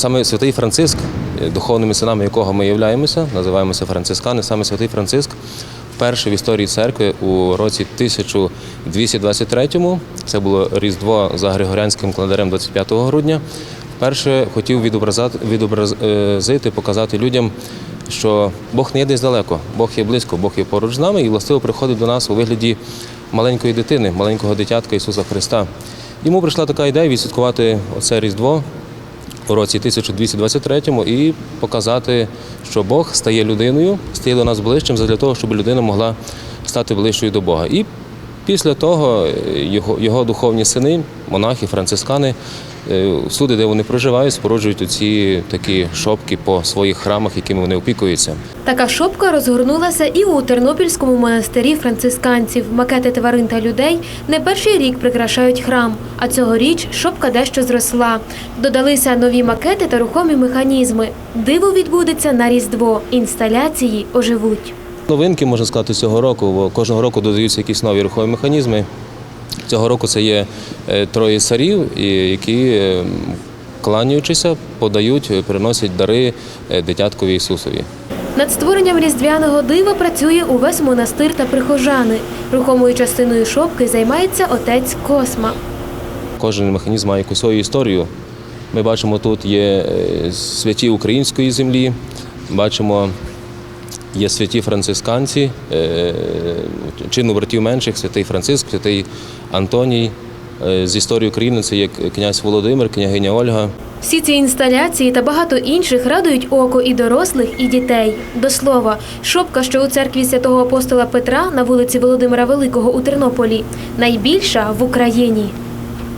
саме святий Франциск, е, духовними синами якого ми являємося, називаємося францискани, саме святий Франциск вперше в історії церкви у році 1223-му, це було Різдво за Григоріанським календарем 25 грудня, вперше хотів відобразити, показати людям, що Бог не є десь далеко, Бог є близько, Бог є поруч з нами і властиво приходить до нас у вигляді маленької дитини, маленького дитятка Ісуса Христа. Йому прийшла така ідея відсвяткувати оце Різдво у році 1223 і показати, що Бог стає людиною, стає до нас ближчим для того, щоб людина могла стати ближчою до Бога. І після того е, його, його духовні сини, монахи, францискани, всюди, де вони проживають, споруджують оці такі шопки по своїх храмах, якими вони опікуються. Така шопка розгорнулася і у Тернопільському монастирі францисканців. Макети тварин та людей не перший рік прикрашають храм, а цьогоріч шопка дещо зросла. Додалися нові макети та рухомі механізми. Диво відбудеться на Різдво. Інсталяції оживуть. Новинки, можна сказати, цього року, бо кожного року додаються якісь нові рухові механізми. Цього року це є е, троє царів, які, е, кланяючися, подають, е, приносять дари дитяткові Ісусові. Над створенням різдвяного дива працює увесь монастир та прихожани. Рухомою частиною шопки займається отець Косма. Кожен механізм має якусь свою історію. Ми бачимо, тут є святі української землі, бачимо, є святі францисканці, е, чину братів менших, святий Франциск, святий Антоній. Е, З історії України це є князь Володимир, княгиня Ольга. Всі ці інсталяції та багато інших радують око і дорослих, і дітей. До слова, шопка, що у церкві святого апостола Петра на вулиці Володимира Великого у Тернополі, найбільша в Україні.